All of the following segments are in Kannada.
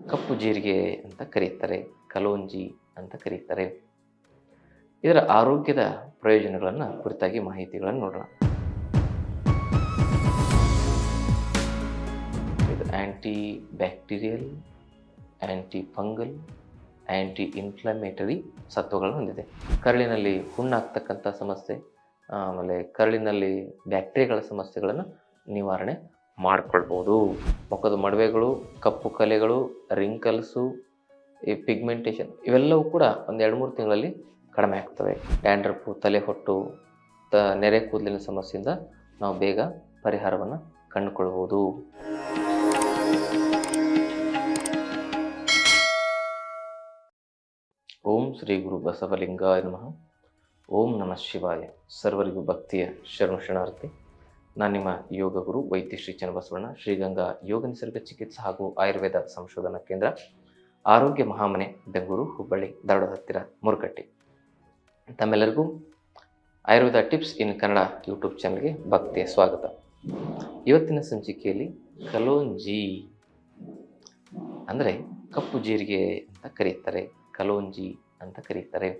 ಕಪ್ಪು ಜೀರಿಗೆ ಅಂತ ಕರೀತಾರೆ, ಕಲೋಂಜಿ ಅಂತ ಕರೀತಾರೆ. ಇದರ ಆರೋಗ್ಯದ ಪ್ರಯೋಜನಗಳನ್ನು ಕುರಿತಾಗಿ ಮಾಹಿತಿಗಳನ್ನು ನೋಡೋಣ. ಇದು anti bacterial anti fungal anti inflammatory ಸತ್ವಗಳನ್ನು ಹೊಂದಿದೆ. ಕರಳಿನಲ್ಲಿ ಹುಣ್ಣಾಗ್ತಕ್ಕಂಥ ಸಮಸ್ಯೆ, ಆಮೇಲೆ ಕರಳಿನಲ್ಲಿ ಬ್ಯಾಕ್ಟೀರಿಯಾಗಳ ಸಮಸ್ಯೆಗಳನ್ನು ನಿವಾರಣೆ ಮಾಡ್ಕೊಳ್ಬೋದು. ಮುಖದ ಮಡವೆಗಳು, ಕಪ್ಪು ಕಲೆಗಳು ರಿಂಕಲ್ಸು ಈ ಪಿಗ್ಮೆಂಟೇಷನ್ ಇವೆಲ್ಲವೂ ಕೂಡ ಒಂದು ಎರಡು ಮೂರು ತಿಂಗಳಲ್ಲಿ ಕಡಿಮೆ ಆಗ್ತವೆ. ಡ್ಯಾಂಡ್ರಪ್ಪು ತಲೆ ಹೊಟ್ಟು, ತ, ನೆರೆ ಕೂದಲಿನ ಸಮಸ್ಯೆಯಿಂದ ನಾವು ಬೇಗ ಪರಿಹಾರವನ್ನು ಕಂಡುಕೊಳ್ಬೋದು. ಓಂ ಶ್ರೀ ಗುರು ಬಸವಲಿಂಗಾಯ ನಮಃ. ಓಂ ನಮಃ ಶಿವಾಯ. ಸರ್ವರಿಗೂ ಭಕ್ತಿಯ ಶರಣು ಶರಣಾರ್ಥಿ. ನಾನು ನಿಮ್ಮ ಯೋಗ ಗುರು ವೈದ್ಯ ಶ್ರೀ ಚನ್ನಬಸವಣ್ಣ, ಶ್ರೀಗಂಗಾ ಯೋಗ ನಿಸರ್ಗ ಚಿಕಿತ್ಸೆ ಹಾಗೂ ಆಯುರ್ವೇದ ಸಂಶೋಧನಾ ಕೇಂದ್ರ, ಆರೋಗ್ಯ ಮಹಾಮನೆ, ಬೆಂಗಳೂರು, ಹುಬ್ಬಳ್ಳಿ ಧಾರವಾಡ ಹತ್ತಿರ ಮುರುಕಟ್ಟಿ ತಮ್ಮೆಲ್ಲರಿಗೂ Ayurveda tips in Kannada YouTube ಚಾನಲ್ಗೆ ಭಕ್ತಿಯ ಸ್ವಾಗತ. ಇವತ್ತಿನ ಸಂಚಿಕೆಯಲ್ಲಿ ಕಲೋಂಜಿ ಅಂದರೆ ಕಪ್ಪು ಜೀರಿಗೆ ಅಂತ ಕರೀತಾರೆ, ಕಲೋಂಜಿ ಅಂತ ಕರೀತಾರೆ.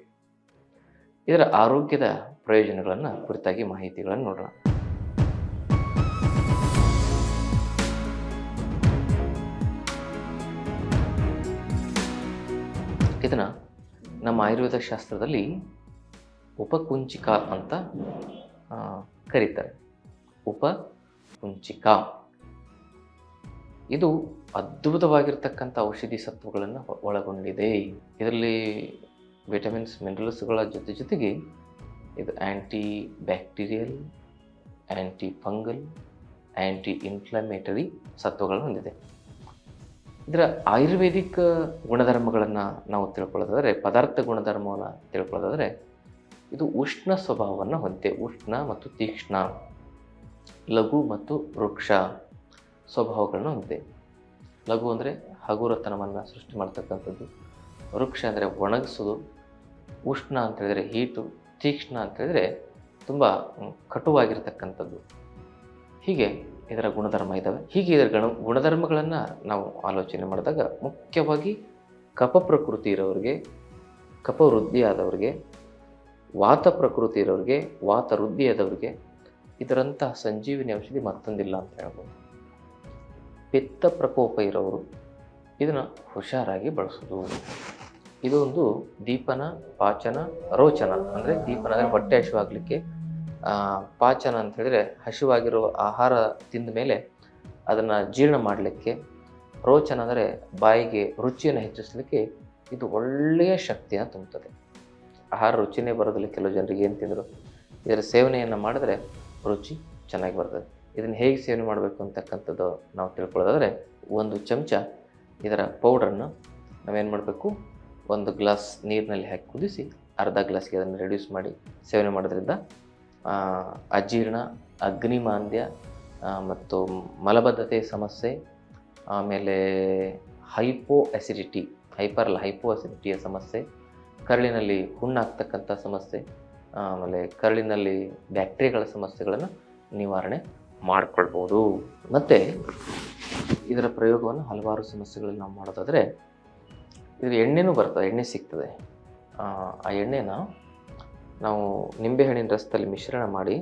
ಇದರ ಆರೋಗ್ಯದ ಪ್ರಯೋಜನಗಳನ್ನು ಕುರಿತಾಗಿ ಮಾಹಿತಿಗಳನ್ನು ನೋಡೋಣ. ಇದನ್ನು ನಮ್ಮ ಆಯುರ್ವೇದ ಶಾಸ್ತ್ರದಲ್ಲಿ ಉಪಕುಂಚಿಕ ಅಂತ ಕರೀತಾರೆ. ಉಪಕುಂಚಿಕ. ಇದು ಅದ್ಭುತವಾಗಿರ್ತಕ್ಕಂಥ ಔಷಧಿ ಸತ್ವಗಳನ್ನು ಒಳಗೊಂಡಿದೆ. ಇದರಲ್ಲಿ ವಿಟಮಿನ್ಸ್, ಮಿನರಲ್ಸ್ಗಳ ಜೊತೆ ಜೊತೆಗೆ ಇದು anti bacterial anti fungal anti inflammatory ಸತ್ವಗಳನ್ನು ಹೊಂದಿದೆ. ಇದರ ಆಯುರ್ವೇದಿಕ್ ಗುಣಧರ್ಮಗಳನ್ನು ನಾವು ತಿಳ್ಕೊಳ್ಳೋದಾದರೆ, ಪದಾರ್ಥ ಗುಣಧರ್ಮವನ್ನು ತಿಳ್ಕೊಳ್ಳೋದಾದರೆ, ಇದು ಉಷ್ಣ ಸ್ವಭಾವವನ್ನು ಹೊಂದಿದೆ. ಉಷ್ಣ ಮತ್ತು ತೀಕ್ಷ್ಣ, ಲಘು ಮತ್ತು ವೃಕ್ಷ ಸ್ವಭಾವಗಳನ್ನು ಹೊಂದಿದೆ. ಲಘು ಅಂದರೆ ಹಗುರತನವನ್ನು ಸೃಷ್ಟಿ ಮಾಡ್ತಕ್ಕಂಥದ್ದು. ವೃಕ್ಷ ಅಂದರೆ ಒಣಗಿಸೋದು. ಉಷ್ಣ ಅಂತ ಹೇಳಿದರೆ ಹೀಟು. ತೀಕ್ಷ್ಣ ಅಂತ ಹೇಳಿದರೆ ತುಂಬ ಕಟುವಾಗಿರ್ತಕ್ಕಂಥದ್ದು. ಹೀಗೆ ಇದರ ಗುಣಧರ್ಮ ಇದ್ದಾವೆ ಹೀಗೆ ಇದರ ಗಣ, ಗುಣಧರ್ಮಗಳನ್ನು ನಾವು ಆಲೋಚನೆ ಮಾಡಿದಾಗ ಮುಖ್ಯವಾಗಿ ಕಪ ಪ್ರಕೃತಿ ಇರೋರಿಗೆ, ಕಪ ವೃದ್ಧಿ ಆದವರಿಗೆ, ವಾತ ಪ್ರಕೃತಿ ಇರೋರಿಗೆ, ವಾತ ವೃದ್ಧಿ ಆದವರಿಗೆ ಇದರಂತಹ ಸಂಜೀವಿನಿ ಔಷಧಿ ಮತ್ತೊಂದಿಲ್ಲ ಅಂತ ಹೇಳ್ಬೋದು. ಪಿತ್ತ ಪ್ರಕೋಪ ಇರೋರು ಇದನ್ನು ಹುಷಾರಾಗಿ ಬಳಸೋದು. ಇದು ಒಂದು ದೀಪನ, ಪಾಚನ, ರೋಚನ ಅಂದರೆ ದೀಪನ ಅಂದರೆ ಹೊಟ್ಟೆ ಹಸಿವಾಗಲಿಕ್ಕೆ ಪಾಚನ ಅಂತ ಹೇಳಿದ್ರೆ ಹಸಿವಾಗಿರೋ ಆಹಾರ ತಿಂದ ಮೇಲೆ ಅದನ್ನು ಜೀರ್ಣ ಮಾಡಲಿಕ್ಕೆ, ರೋಚನ ಅಂದರೆ ಬಾಯಿಗೆ ರುಚಿಯನ್ನು ಹೆಚ್ಚಿಸಲಿಕ್ಕೆ ಇದು ಒಳ್ಳೆಯ ಶಕ್ತಿಯನ್ನು ತುಂಬುತ್ತದೆ. ಆಹಾರ ರುಚಿನೇ ಬರೋದಿಲ್ಲ, ಕೆಲವು ಜನರಿಗೆ ಏನು ತಿಂದರು. ಇದರ ಸೇವನೆಯನ್ನು ಮಾಡಿದ್ರೆ ರುಚಿ ಚೆನ್ನಾಗಿ ಬರ್ತದೆ. ಇದನ್ನು ಹೇಗೆ ಸೇವನೆ ಮಾಡಬೇಕು ಅಂತಕ್ಕಂಥದ್ದು ನಾವು ತಿಳ್ಕೊಳ್ಳೋದಾದರೆ, ಒಂದು ಚಮಚ ಇದರ ಪೌಡ್ರನ್ನು ನಾವೇನು ಮಾಡಬೇಕು, ಒಂದು ಗ್ಲಾಸ್ ನೀರಿನಲ್ಲಿ ಹಾಕಿ ಕುದಿಸಿ, ಅರ್ಧ ಗ್ಲಾಸ್ಗೆ ಅದನ್ನು ರೆಡ್ಯೂಸ್ ಮಾಡಿ ಸೇವನೆ ಮಾಡೋದ್ರಿಂದ ಅಜೀರ್ಣ, ಅಗ್ನಿಮಾಂದ್ಯ ಮತ್ತು ಮಲಬದ್ಧತೆ ಸಮಸ್ಯೆ, ಆಮೇಲೆ ಹೈಪೋ ಅಸಿಡಿಟಿ ಹೈಪರ್ ಅಲ್ಲ ಹೈಪೋ ಅಸಿಡಿಟಿಯ ಸಮಸ್ಯೆ, ಕರಳಿನಲ್ಲಿ ಹುಣ್ಣಾಗ್ತಕ್ಕಂಥ ಸಮಸ್ಯೆ, ಆಮೇಲೆ ಕರಳಿನಲ್ಲಿ ಬ್ಯಾಕ್ಟೀರಿಯಾಗಳ ಸಮಸ್ಯೆಗಳನ್ನು ನಿವಾರಣೆ ಮಾಡಿಕೊಳ್ಬೋದು. ಮತ್ತು ಇದರ ಪ್ರಯೋಗವನ್ನು ಹಲವಾರು ಸಮಸ್ಯೆಗಳಲ್ಲಿ ನಾವು ಮಾಡೋದಾದರೆ ಇದರ ಎಣ್ಣೆನೂ ಬರ್ತದೆ, ಎಣ್ಣೆ ಸಿಗ್ತದೆ. ಆ ಎಣ್ಣೆನ ನಾವು ನಿಂಬೆಹಣ್ಣಿನ ರಸದಲ್ಲಿ ಮಿಶ್ರಣ ಮಾಡಿ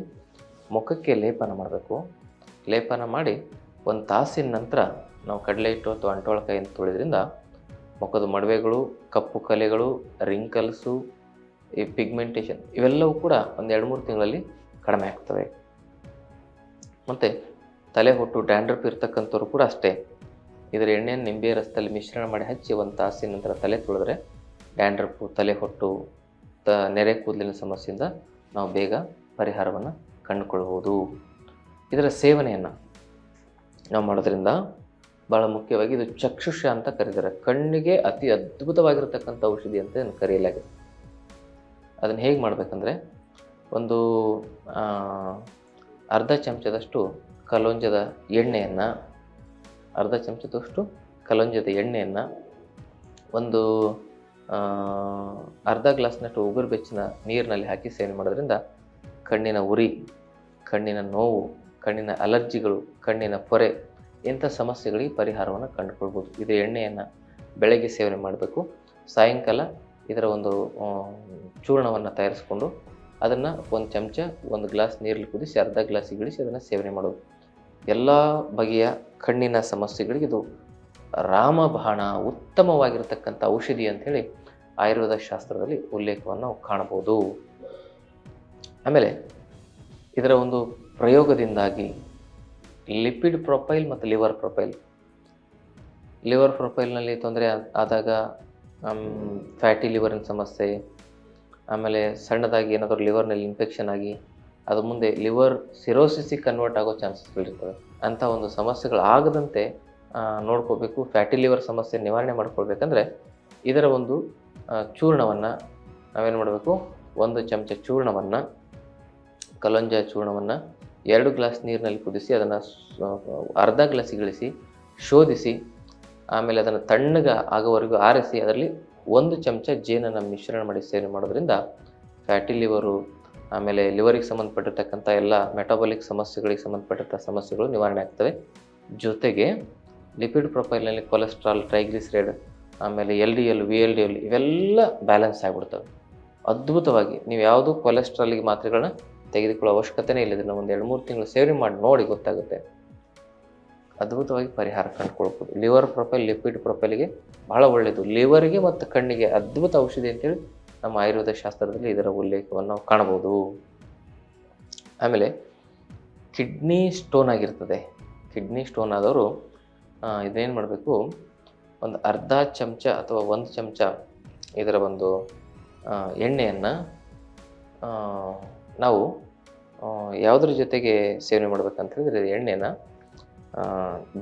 ಮುಖಕ್ಕೆ ಲೇಪನ ಮಾಡಬೇಕು. ಲೇಪನ ಮಾಡಿ ಒಂದು ತಾಸಿನ ನಂತರ ನಾವು ಕಡಲೆ ಹಿಟ್ಟು ಅಥವಾ ಅಂಟೋಳಕಾಯಿಯನ್ನು ತೊಳೆದ್ರಿಂದ ಮುಖದ ಮಡವೆಗಳು, ಕಪ್ಪು ಕಲೆಗಳು ರಿಂಕಲ್ಸು ಈ ಪಿಗ್ಮೆಂಟೇಷನ್ ಇವೆಲ್ಲವೂ ಕೂಡ ಒಂದು ಎರಡು ಮೂರು ತಿಂಗಳಲ್ಲಿ ಕಡಿಮೆ ಆಗ್ತವೆ. ಮತ್ತು ತಲೆ ಹೊಟ್ಟು ಡ್ಯಾಂಡ್ರಫ್ ಇರ್ತಕ್ಕಂಥವ್ರು ಕೂಡ ಅಷ್ಟೇ. ಇದರ ಎಣ್ಣೆಯನ್ನು ನಿಂಬೆ ರಸದಲ್ಲಿ ಮಿಶ್ರಣ ಮಾಡಿ ಹಚ್ಚಿ ಒಂದು ತಾಸಿನ ನಂತರ ತಲೆ ತೊಳೆದ್ರೆ ಡ್ಯಾಂಡ್ರಪ್ಪು ತಲೆ ಹೊಟ್ಟು ತ ನೆರೆ ಕೂದಲಿನ ಸಮಸ್ಯೆಯಿಂದ ನಾವು ಬೇಗ ಪರಿಹಾರವನ್ನು ಕಂಡುಕೊಳ್ಬೋದು ಇದರ ಸೇವನೆಯನ್ನು ನಾವು ಮಾಡೋದ್ರಿಂದ ಭಾಳ ಮುಖ್ಯವಾಗಿ ಇದು ಚಕ್ಷುಷ ಅಂತ ಕರೀತಾರೆ. ಕಣ್ಣಿಗೆ ಅತಿ ಅದ್ಭುತವಾಗಿರತಕ್ಕಂಥ ಔಷಧಿ ಅಂತ ಕರೆಯಲಾಗಿದೆ. ಅದನ್ನು ಹೇಗೆ ಮಾಡಬೇಕಂದ್ರೆ ಒಂದು ಅರ್ಧ ಚಮಚದಷ್ಟು ಕಲೋಂಜದ ಎಣ್ಣೆಯನ್ನು, ಅರ್ಧ ಚಮಚದಷ್ಟು ಕಲೋಂಜದ ಎಣ್ಣೆಯನ್ನು ಒಂದು ಅರ್ಧ ಗ್ಲಾಸ್ನಷ್ಟು ಉಗುರು ಬೆಚ್ಚಿನ ನೀರಿನಲ್ಲಿ ಹಾಕಿ ಸೇವನೆ ಮಾಡೋದ್ರಿಂದ ಕಣ್ಣಿನ ಉರಿ, ಕಣ್ಣಿನ ನೋವು, ಕಣ್ಣಿನ ಅಲರ್ಜಿಗಳು, ಕಣ್ಣಿನ ಪೊರೆ ಇಂಥ ಸಮಸ್ಯೆಗಳಿಗೆ ಪರಿಹಾರವನ್ನು ಕಂಡುಕೊಳ್ಬೋದು. ಇದು ಎಣ್ಣೆಯನ್ನು ಬೆಳಗ್ಗೆ ಸೇವನೆ ಮಾಡಬೇಕು. ಸಾಯಂಕಾಲ ಇದರ ಒಂದು ಚೂರ್ಣವನ್ನು ತಯಾರಿಸಿಕೊಂಡು ಅದನ್ನು ಒಂದು ಚಮಚ, ಒಂದು ಗ್ಲಾಸ್ ನೀರಲ್ಲಿ ಕುದಿಸಿ ಅರ್ಧ ಗ್ಲಾಸ್ ಇಳಿಸಿ ಅದನ್ನು ಸೇವನೆ ಮಾಡೋದು. ಎಲ್ಲ ಬಗೆಯ ಕಣ್ಣಿನ ಸಮಸ್ಯೆಗಳಿಗೆ ಇದು ರಾಮಬಾಣ ಉತ್ತಮವಾಗಿರತಕ್ಕಂಥ ಔಷಧಿ ಅಂಥೇಳಿ ಆಯುರ್ವೇದ ಶಾಸ್ತ್ರದಲ್ಲಿ ಉಲ್ಲೇಖವನ್ನು ನಾವು ಕಾಣಬಹುದು. ಆಮೇಲೆ ಇದರ ಒಂದು ಪ್ರಯೋಗದಿಂದಾಗಿ ಲಿಪಿಡ್ ಪ್ರೊಫೈಲ್ ಮತ್ತು ಲಿವರ್ ಪ್ರೊಫೈಲ್ ಲಿವರ್ ಪ್ರೊಫೈಲ್ನಲ್ಲಿ ತೊಂದರೆ ಆದಾಗ ಫ್ಯಾಟಿ ಲಿವರಿನ ಸಮಸ್ಯೆ ಆಮೇಲೆ ಸಣ್ಣದಾಗಿ ಏನಾದರೂ ಲಿವರ್ನಲ್ಲಿ ಇನ್ಫೆಕ್ಷನ್ ಆಗಿ ಅದು ಮುಂದೆ ಲಿವರ್ ಸಿರೋಸಿಸಿಗೆ ಕನ್ವರ್ಟ್ ಆಗೋ ಚಾನ್ಸಸ್ಗಳಿರ್ತವೆ ಅಂಥ ಒಂದು ಸಮಸ್ಯೆಗಳು ಆಗದಂತೆ ಆ, ನೋಡ್ಕೋಬೇಕು. ಫ್ಯಾಟಿ ಲಿವರ್ ಸಮಸ್ಯೆ ನಿವಾರಣೆ ಮಾಡ್ಕೊಳ್ಬೇಕಂದ್ರೆ ಇದರ ಒಂದು ಚೂರ್ಣವನ್ನು ನಾವೇನು ಮಾಡಬೇಕು? ಒಂದು ಚಮಚ ಚೂರ್ಣವನ್ನು ಕಲಂಜ ಚೂರ್ಣವನ್ನು ಎರಡು ಗ್ಲಾಸ್ ನೀರಿನಲ್ಲಿ ಕುದಿಸಿ ಅದನ್ನು ಅರ್ಧ ಗ್ಲಾಸ್ ಇಳಿಸಿ ಶೋಧಿಸಿ, ಆಮೇಲೆ ಅದನ್ನು ತಣ್ಣಗೆ ಆಗೋವರೆಗೂ ಆರಿಸಿ ಅದರಲ್ಲಿ ಒಂದು ಚಮಚ ಜೇನನ್ನು ಮಿಶ್ರಣ ಮಾಡಿ ಸೇವನೆ ಮಾಡೋದ್ರಿಂದ ಫ್ಯಾಟಿ ಲಿವರು ಆಮೇಲೆ ಲಿವರಿಗೆ ಸಂಬಂಧಪಟ್ಟಿರ್ತಕ್ಕಂಥ ಎಲ್ಲ ಮೆಟಾಬಾಲಿಕ್ ಸಮಸ್ಯೆಗಳಿಗೆ ಸಂಬಂಧಪಟ್ಟಂಥ ಸಮಸ್ಯೆಗಳು ನಿವಾರಣೆ ಆಗ್ತವೆ. ಜೊತೆಗೆ ಲಿಪಿಡ್ ಪ್ರೊಫೈಲ್ನಲ್ಲಿ ಕೊಲೆಸ್ಟ್ರಾಲ್, ಟ್ರೈಗ್ಲಿಸ್ರೈಡ್, ಆಮೇಲೆ L D L, V L D L ಇವೆಲ್ಲ ಬ್ಯಾಲೆನ್ಸ್ ಆಗಿಬಿಡ್ತವೆ. ಅದ್ಭುತವಾಗಿ ನೀವು ಯಾವುದೂ ಕೊಲೆಸ್ಟ್ರಾಲಿಗೆ ಮಾತ್ರೆಗಳನ್ನ ತೆಗೆದುಕೊಳ್ಳೋ ಅವಶ್ಯಕತೆನೇ ಇಲ್ಲ. ಒಂದು ಎರಡು ಮೂರು ತಿಂಗಳು ಸೇವನೆ ಮಾಡಿ ನೋಡಿ ಗೊತ್ತಾಗುತ್ತೆ. ಅದ್ಭುತವಾಗಿ ಪರಿಹಾರ ಕಂಡುಕೊಳ್ಬೋದು. ಲಿವರ್ ಪ್ರೊಫೈಲ್, ಲಿಪಿಡ್ ಪ್ರೊಫೈಲ್ಗೆ ಬಹಳ ಒಳ್ಳೆಯದು ಲಿವರ್ಗೆ ಮತ್ತು ಕಣ್ಣಿಗೆ ಅದ್ಭುತ ಔಷಧಿ ಅಂತೇಳಿ ನಮ್ಮ ಆಯುರ್ವೇದ ಶಾಸ್ತ್ರದಲ್ಲಿ ಇದರ ಉಲ್ಲೇಖವನ್ನು ನಾವು ಕಾಣಬಹುದು. ಆಮೇಲೆ ಕಿಡ್ನಿ ಸ್ಟೋನ್ ಆಗಿರ್ತದೆ. ಕಿಡ್ನಿ ಸ್ಟೋನ್ ಆದವರು ಇದೇನು ಮಾಡಬೇಕು? ಒಂದು ಅರ್ಧ ಚಮಚ ಅಥವಾ ಒಂದು ಚಮಚ ಇದರ ಒಂದು ಎಣ್ಣೆಯನ್ನು ನಾವು ಯಾವುದ್ರ ಜೊತೆಗೆ ಸೇವನೆ ಮಾಡ್ಬೇಕಂತ ಹೇಳಿದ್ರೆ ಎಣ್ಣೆನ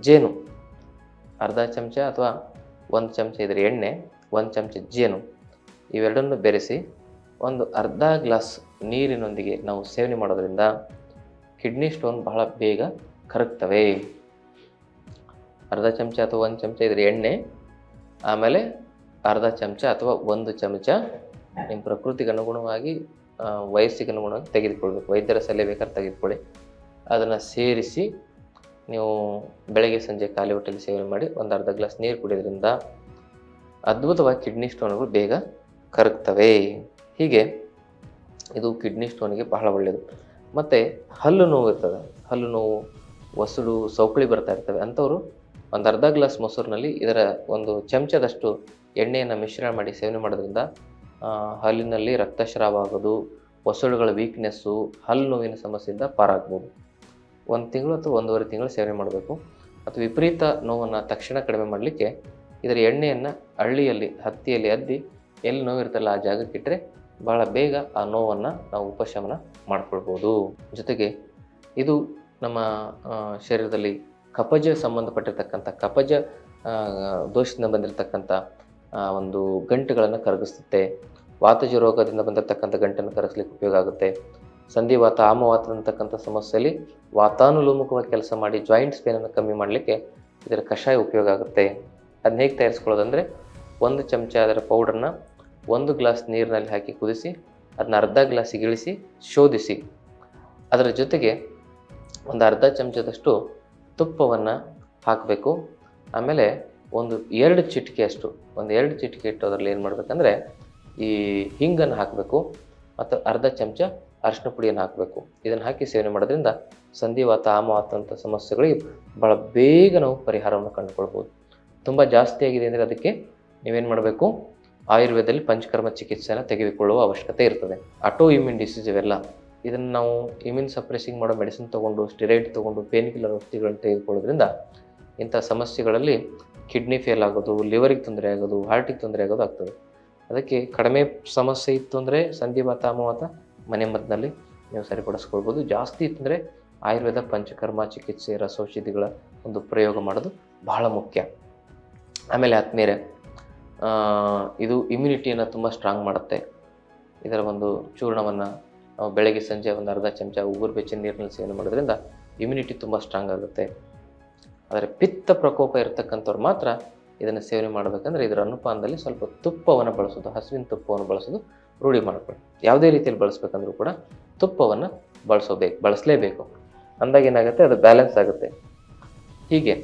ಜೇನು, ಅರ್ಧ ಚಮಚ ಅಥವಾ ಒಂದು ಚಮಚ ಇದರ ಎಣ್ಣೆ, ಒಂದು ಚಮಚ ಜೇನು, ಇವೆರಡನ್ನು ಬೆರೆಸಿ ಒಂದು ಅರ್ಧ ಗ್ಲಾಸ್ ನೀರಿನೊಂದಿಗೆ ನಾವು ಸೇವನೆ ಮಾಡೋದರಿಂದ ಕಿಡ್ನಿ ಸ್ಟೋನ್ ಬಹಳ ಬೇಗ ಕರಗ್ತವೆ. ಅರ್ಧ ಚಮಚ ಅಥವಾ ಒಂದು ಚಮಚ ಇದ್ರ ಎಣ್ಣೆ, ಆಮೇಲೆ ಅರ್ಧ ಚಮಚ ಅಥವಾ ಒಂದು ಚಮಚ ನಿಮ್ಮ ಪ್ರಕೃತಿಗೆ ಅನುಗುಣವಾಗಿ ವಯಸ್ಸಿಗೆ ಅನುಗುಣವಾಗಿ ತೆಗೆದುಕೊಳ್ಬೇಕು. ವೈದ್ಯರ ಸಲಹೆ ಬೇಕಾದ್ರೆ ತೆಗೆದುಕೊಳ್ಳಿ. ಅದನ್ನು ಸೇರಿಸಿ ನೀವು ಬೆಳಗ್ಗೆ, ಸಂಜೆ ಖಾಲಿ ಹೊಟ್ಟೆಲಿ ಸೇವನೆ ಮಾಡಿ ಒಂದು ಅರ್ಧ ಗ್ಲಾಸ್ ನೀರು ಕುಡಿಯೋದ್ರಿಂದ ಅದ್ಭುತವಾಗಿ ಕಿಡ್ನಿ ಸ್ಟೋನ್ಗಳು ಬೇಗ ಕರಗ್ತವೆ. ಹೀಗೆ ಇದು ಕಿಡ್ನಿ ಸ್ಟೋನ್ಗೆ ಬಹಳ ಒಳ್ಳೆಯದು ಮತ್ತು ಹಲ್ಲು ನೋವು ಇರ್ತದೆ. ಹಲ್ಲು ನೋವು, ಒಸಡು ಸೌಕಳಿ ಬರ್ತಾ ಇರ್ತವೆ. ಅಂಥವ್ರು ಒಂದು ಅರ್ಧ ಗ್ಲಾಸ್ ಮೊಸರಿನಲ್ಲಿ ಇದರ ಒಂದು ಚಮಚದಷ್ಟು ಎಣ್ಣೆಯನ್ನು ಮಿಶ್ರಣ ಮಾಡಿ ಸೇವನೆ ಮಾಡೋದ್ರಿಂದ ಹಲ್ಲಿನಲ್ಲಿ ರಕ್ತಸ್ರಾವ ಆಗೋದು ಒಸಳುಗಳ ವೀಕ್ನೆಸ್ಸು ಹಲ್ಲು ನೋವಿನ ಸಮಸ್ಯೆಯಿಂದ ಪಾರಾಗ್ಬೋದು. ಒಂದು ತಿಂಗಳು ಅಥವಾ ಒಂದೂವರೆ ತಿಂಗಳು ಸೇವನೆ ಮಾಡಬೇಕು. ಅಥವಾ ವಿಪರೀತ ನೋವನ್ನು ತಕ್ಷಣ ಕಡಿಮೆ ಮಾಡಲಿಕ್ಕೆ ಇದರ ಎಣ್ಣೆಯನ್ನು ಹಳ್ಳಿಯಲ್ಲಿ, ಹತ್ತಿಯಲ್ಲಿ ಅದ್ದಿ ಎಲ್ಲಿ ನೋವಿರುತ್ತಲ್ಲ ಆ ಜಾಗಕ್ಕಿಟ್ಟರೆ ಭಾಳ ಬೇಗ ಆ ನೋವನ್ನು ನಾವು ಉಪಶಮನ ಮಾಡಿಕೊಳ್ಬೋದು. ಜೊತೆಗೆ ಇದು ನಮ್ಮ ಶರೀರದಲ್ಲಿ ಕಪಜ ಸಂಬಂಧಪಟ್ಟಿರ್ತಕ್ಕಂಥ, ಕಪಜ ದೋಷದಿಂದ ಬಂದಿರತಕ್ಕಂಥ ಒಂದು ಗಂಟುಗಳನ್ನು ಕರಗಿಸುತ್ತೆ. ವಾತಜ ರೋಗದಿಂದ ಬಂದಿರತಕ್ಕಂಥ ಗಂಟನ್ನು ಕರಗಿಸ್ಲಿಕ್ಕೆ ಉಪಯೋಗ ಆಗುತ್ತೆ. ಸಂಧಿವಾತ ಆಮವಾತ ಅಂತಕ್ಕಂಥ ಸಮಸ್ಯೆಯಲ್ಲಿ ವಾತಾನುಲೋಮುಖವಾಗಿ ಕೆಲಸ ಮಾಡಿ ಜಾಯಿಂಟ್ಸ್ ಪೇನನ್ನು ಕಮ್ಮಿ ಮಾಡಲಿಕ್ಕೆ ಇದರ ಕಷಾಯ ಉಪಯೋಗ ಆಗುತ್ತೆ. ಅದನ್ನ ಹೇಗೆ ತಯಾರಿಸ್ಕೊಳ್ಳೋದಂದರೆ, ಒಂದು ಚಮಚ ಅದರ ಪೌಡರ್ನ ಒಂದು ಗ್ಲಾಸ್ ನೀರಿನಲ್ಲಿ ಹಾಕಿ ಕುದಿಸಿ ಅದನ್ನ ಅರ್ಧ ಗ್ಲಾಸ್ ಇಳಿಸಿ, ಶೋಧಿಸಿ. ಅದರ ಜೊತೆಗೆ ಒಂದು ಅರ್ಧ ಚಮಚದಷ್ಟು ತುಪ್ಪವನ್ನು ಹಾಕಬೇಕು. ಆಮೇಲೆ ಒಂದು ಎರಡು ಚಿಟಿಕೆಯಷ್ಟು ಒಂದು ಎರಡು ಚಿಟಿಕೆ ಇಟ್ಟು ಅದರಲ್ಲಿ ಏನು ಮಾಡಬೇಕಂದ್ರೆ ಈ ಹಿಂಗನ್ನು ಹಾಕಬೇಕು ಮತ್ತು ಅರ್ಧ ಚಮಚ ಅರಿಶಿನ ಪುಡಿಯನ್ನು ಹಾಕಬೇಕು. ಇದನ್ನು ಹಾಕಿ ಸೇವನೆ ಮಾಡೋದ್ರಿಂದ ಸಂಧಿವಾತ, ಆಮವಾತ ಅಂತ ಸಮಸ್ಯೆಗಳಿಗೆ ಭಾಳ ಬೇಗ ನಾವು ಪರಿಹಾರವನ್ನು ಕಂಡುಕೊಳ್ಬೋದು. ತುಂಬ ಜಾಸ್ತಿ ಆಗಿದೆ ಅಂದರೆ ಅದಕ್ಕೆ ನೀವೇನು ಮಾಡಬೇಕು? ಆಯುರ್ವೇದದಲ್ಲಿ ಪಂಚಕರ್ಮ ಚಿಕಿತ್ಸೆಯನ್ನು ತೆಗೆದುಕೊಳ್ಳುವ ಅವಶ್ಯಕತೆ ಇರ್ತದೆ. ಆಟೋ ಇಮ್ಯೂನ್ ಡಿಸೀಸ್ ಇವೆಲ್ಲ ಇದನ್ನು ನಾವು ಇಮ್ಯೂನ್ ಸಪ್ರೆಸಿಂಗ್ ಮಾಡೋ ಮೆಡಿಸಿನ್ ತೊಗೊಂಡು ಸ್ಟಿರೈಡ್ ತೊಗೊಂಡು ಪೇನ್ ಕಿಲ್ಲರ್ ಔಷಧಿಗಳನ್ನು ತೆಗೆದುಕೊಳ್ಳೋದ್ರಿಂದ ಇಂಥ ಸಮಸ್ಯೆಗಳಲ್ಲಿ ಕಿಡ್ನಿ ಫೇಲ್ ಆಗೋದು ಲಿವರಿಗೆ ತೊಂದರೆ ಆಗೋದು ಹಾರ್ಟಿಗೆ ತೊಂದರೆ ಆಗೋದು ಆಗ್ತದೆ. ಅದಕ್ಕೆ ಕಡಿಮೆ ಸಮಸ್ಯೆ ಇತ್ತು ಅಂದರೆ ಸಂಧಿವಾತ ಅಮವಾತ ಮನೆ ಮದ್ದಿನಲ್ಲಿ ನೀವು ಸರಿಪಡಿಸ್ಕೊಳ್ಬೋದು. ಜಾಸ್ತಿ ಇತ್ತು ಅಂದರೆ ಆಯುರ್ವೇದ ಪಂಚಕರ್ಮ, ಚಿಕಿತ್ಸೆ ರಸೌಷಧಿಗಳ ಒಂದು ಪ್ರಯೋಗ ಮಾಡೋದು ಬಹಳ ಮುಖ್ಯ. ಆಮೇಲೆ ಆತ್ಮೀರೆ ಇದು ಇಮ್ಯುನಿಟಿಯನ್ನು ತುಂಬ ಸ್ಟ್ರಾಂಗ್ ಮಾಡುತ್ತೆ. ಇದರ ಒಂದು ಚೂರ್ಣವನ್ನು ನಾವು ಬೆಳಗ್ಗೆ ಸಂಜೆ ಒಂದು ಅರ್ಧ ಚಮಚ ಉಗುರು ಬೆಚ್ಚಿನ ನೀರಿನಲ್ಲಿ ಸೇವನೆ ಮಾಡೋದ್ರಿಂದ ಇಮ್ಯುನಿಟಿ ತುಂಬ ಸ್ಟ್ರಾಂಗ್ ಆಗುತ್ತೆ. ಆದರೆ ಪಿತ್ತ ಪ್ರಕೋಪ ಇರತಕ್ಕಂಥವ್ರು ಮಾತ್ರ ಇದನ್ನು ಸೇವನೆ ಮಾಡಬೇಕಂದ್ರೆ ಇದರ ಅನುಪಾನದಲ್ಲಿ ಸ್ವಲ್ಪ ತುಪ್ಪವನ್ನು ಬಳಸೋದು, ಹಸುವಿನ ತುಪ್ಪವನ್ನು ಬಳಸೋದು ರೂಢಿ ಮಾಡ್ಕೊಳ್ಳಿ. ಯಾವುದೇ ರೀತಿಯಲ್ಲಿ ಬಳಸ್ಬೇಕಂದ್ರೂ ಕೂಡ ತುಪ್ಪವನ್ನು ಬಳಸೋಬೇಕು, ಬಳಸಲೇಬೇಕು. ಅಂದಾಗ ಏನಾಗುತ್ತೆ? ಅದು ಬ್ಯಾಲೆನ್ಸ್ ಆಗುತ್ತೆ. ಹೀಗೆ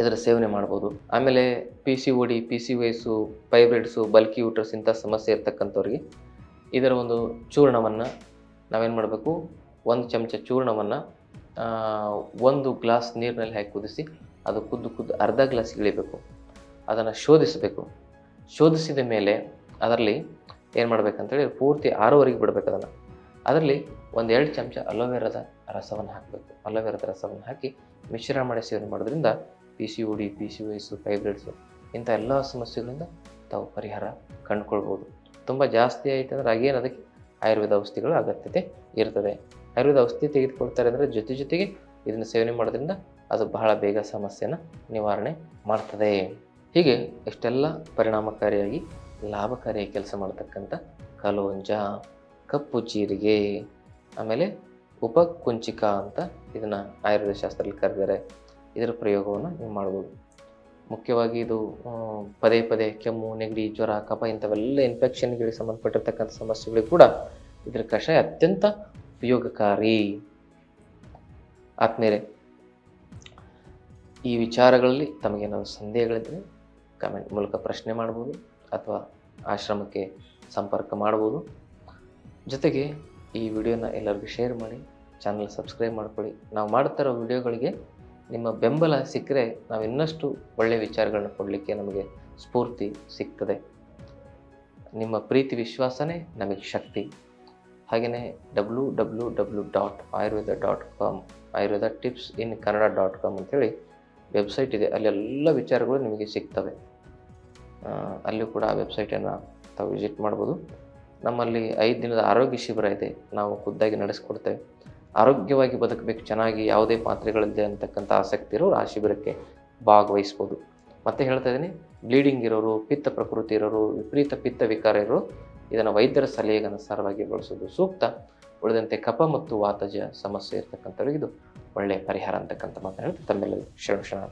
ಇದರ ಸೇವನೆ ಮಾಡ್ಬೋದು. ಆಮೇಲೆ P C O D P C wise fibroids bulky uterus ಇಂಥ ಸಮಸ್ಯೆ ಇರ್ತಕ್ಕಂಥವ್ರಿಗೆ ಇದರ ಒಂದು ಚೂರ್ಣವನ್ನು ನಾವೇನು ಮಾಡಬೇಕು? ಒಂದು ಚಮಚ ಚೂರ್ಣವನ್ನು ಒಂದು ಗ್ಲಾಸ್ ನೀರಿನಲ್ಲಿ ಹಾಕಿ ಕುದಿಸಿ, ಅದು ಕುದ್ದು ಕುದ್ದು ಅರ್ಧ ಗ್ಲಾಸ್ ಇಳಿಬೇಕು. ಅದನ್ನು ಶೋಧಿಸಬೇಕು. ಶೋಧಿಸಿದ ಮೇಲೆ ಅದರಲ್ಲಿ ಏನು ಮಾಡಬೇಕಂತೇಳಿ, ಪೂರ್ತಿ ಆರೂವರೆಗೆ ಬಿಡಬೇಕು ಅದನ್ನು. ಅದರಲ್ಲಿ ಒಂದು ಎರಡು ಚಮಚ ಅಲೋವೆರಾದ ರಸವನ್ನು ಹಾಕಬೇಕು. ಅಲೋವೆರಾದ ರಸವನ್ನು ಹಾಕಿ ಮಿಶ್ರಣ ಮಾಡಿ ಸೇವನೆ ಮಾಡೋದ್ರಿಂದ P C U D P C ವಯಸ್ಸು ಫೈಬ್ರಿಡ್ಸು ಇಂಥ ಎಲ್ಲ ಸಮಸ್ಯೆಗಳಿಂದ ತಾವು ಪರಿಹಾರ ಕಂಡುಕೊಳ್ಬೋದು. ತುಂಬ ಜಾಸ್ತಿ ಆಯಿತು ಅಂದರೆ ಆಗೇನು ಅದಕ್ಕೆ ಆಯುರ್ವೇದ ಔಷಧಿಗಳ ಅಗತ್ಯತೆ ಇರ್ತದೆ. ಆಯುರ್ವೇದ ಔಷಧಿ ತೆಗೆದುಕೊಳ್ತಾರೆ ಅಂದರೆ ಜೊತೆ ಜೊತೆಗೆ ಇದನ್ನು ಸೇವನೆ ಮಾಡೋದ್ರಿಂದ ಅದು ಬಹಳ ಬೇಗ ಸಮಸ್ಯೆನ ನಿವಾರಣೆ ಮಾಡ್ತದೆ. ಹೀಗೆ ಇಷ್ಟೆಲ್ಲ ಪರಿಣಾಮಕಾರಿಯಾಗಿ ಲಾಭಕಾರಿಯಾಗಿ ಕೆಲಸ ಮಾಡತಕ್ಕಂಥ ಕಲೋಂಜ ಕಪ್ಪು ಜೀರಿಗೆ, ಆಮೇಲೆ ಉಪಕುಂಚಿಕ ಅಂತ ಇದನ್ನು ಆಯುರ್ವೇದ ಶಾಸ್ತ್ರದಲ್ಲಿ ಕರೆದಿದ್ದಾರೆ. ಇದರ ಪ್ರಯೋಗವನ್ನು ನೀವು ಮಾಡ್ಬೋದು. ಮುಖ್ಯವಾಗಿ ಇದು ಪದೇ ಪದೇ ಕೆಮ್ಮು, ನೆಗಡಿ, ಜ್ವರ, ಕಫ ಇಂಥವೆಲ್ಲ ಇನ್ಫೆಕ್ಷನ್ಗಳಿಗೆ ಸಂಬಂಧಪಟ್ಟಿರ್ತಕ್ಕಂಥ ಸಮಸ್ಯೆಗಳಿಗೆ ಕೂಡ ಇದರ ಕಷಾಯ ಅತ್ಯಂತ ಉಪಯೋಗಕಾರಿ. ಆದ್ಮೇಲೆ ಈ ವಿಚಾರಗಳಲ್ಲಿ ತಮಗೇನಾದ್ರು ಸಂದೇಹಗಳಿದ್ದರೆ ಕಮೆಂಟ್ ಮೂಲಕ ಪ್ರಶ್ನೆ ಮಾಡ್ಬೋದು ಅಥವಾ ಆಶ್ರಮಕ್ಕೆ ಸಂಪರ್ಕ ಮಾಡ್ಬೋದು. ಜೊತೆಗೆ ಈ ವಿಡಿಯೋನ ಎಲ್ಲರಿಗೂ ಶೇರ್ ಮಾಡಿ ಚಾನಲ್ ಸಬ್ಸ್ಕ್ರೈಬ್ ಮಾಡ್ಕೊಳ್ಳಿ. ನಾವು ಮಾಡ್ತಿರೋ ವಿಡಿಯೋಗಳಿಗೆ ನಿಮ್ಮ ಬೆಂಬಲ ಸಿಕ್ಕರೆ ನಾವು ಇನ್ನಷ್ಟು ಒಳ್ಳೆಯ ವಿಚಾರಗಳನ್ನ ಕೊಡಲಿಕ್ಕೆ ನಮಗೆ ಸ್ಫೂರ್ತಿ ಸಿಗ್ತದೆ. ನಿಮ್ಮ ಪ್ರೀತಿ ವಿಶ್ವಾಸನೇ ನಮಗೆ ಶಕ್ತಿ. ಹಾಗೆಯೇ W W W dot Ayurveda dot com Ayurveda tips in Kannada dot com ಅಂತೇಳಿ ವೆಬ್ಸೈಟ್ ಇದೆ. ಅಲ್ಲಿ ಎಲ್ಲ ವಿಚಾರಗಳು ನಿಮಗೆ ಸಿಗ್ತವೆ. ಅಲ್ಲೂ ಕೂಡ ಆ ವೆಬ್ಸೈಟನ್ನು ತಾವು ವಿಸಿಟ್ ಮಾಡ್ಬೋದು. ನಮ್ಮಲ್ಲಿ ಐದು ದಿನದ ಆರೋಗ್ಯ ಶಿಬಿರ ಇದೆ. ನಾವು ಖುದ್ದಾಗಿ ನಡೆಸ್ಕೊಡ್ತೇವೆ. ಆರೋಗ್ಯವಾಗಿ ಬದುಕಬೇಕು, ಚೆನ್ನಾಗಿ ಯಾವುದೇ ಪಾತ್ರೆಗಳಲ್ಲದೆ ಅಂತಕ್ಕಂಥ ಆಸಕ್ತಿ ಇರೋರು ಆ ಶಿಬಿರಕ್ಕೆ ಭಾಗವಹಿಸ್ಬೋದು. ಮತ್ತೆ ಹೇಳ್ತಾ ಇದ್ದೀನಿ ಬ್ಲೀಡಿಂಗ್ ಇರೋರು, ಪಿತ್ತ ಪ್ರಕೃತಿ ಇರೋರು, ವಿಪರೀತ ಪಿತ್ತ ವಿಕಾರ ಇರೋರು ಇದನ್ನು ವೈದ್ಯರ ಸಲಹೆಗೆ ಅನುಸಾರವಾಗಿ ಬಳಸೋದು ಸೂಕ್ತ. ಉಳಿದಂತೆ ಕಪ ಮತ್ತು ವಾತಜ ಸಮಸ್ಯೆ ಇರ್ತಕ್ಕಂಥವ್ರಿಗೆ ಇದು ಒಳ್ಳೆಯ ಪರಿಹಾರ ಅಂತಕ್ಕಂಥ ಹೇಳ್ತಾ ತಮ್ಮೆಲ್ಲರಿಗೂ ಶರಣ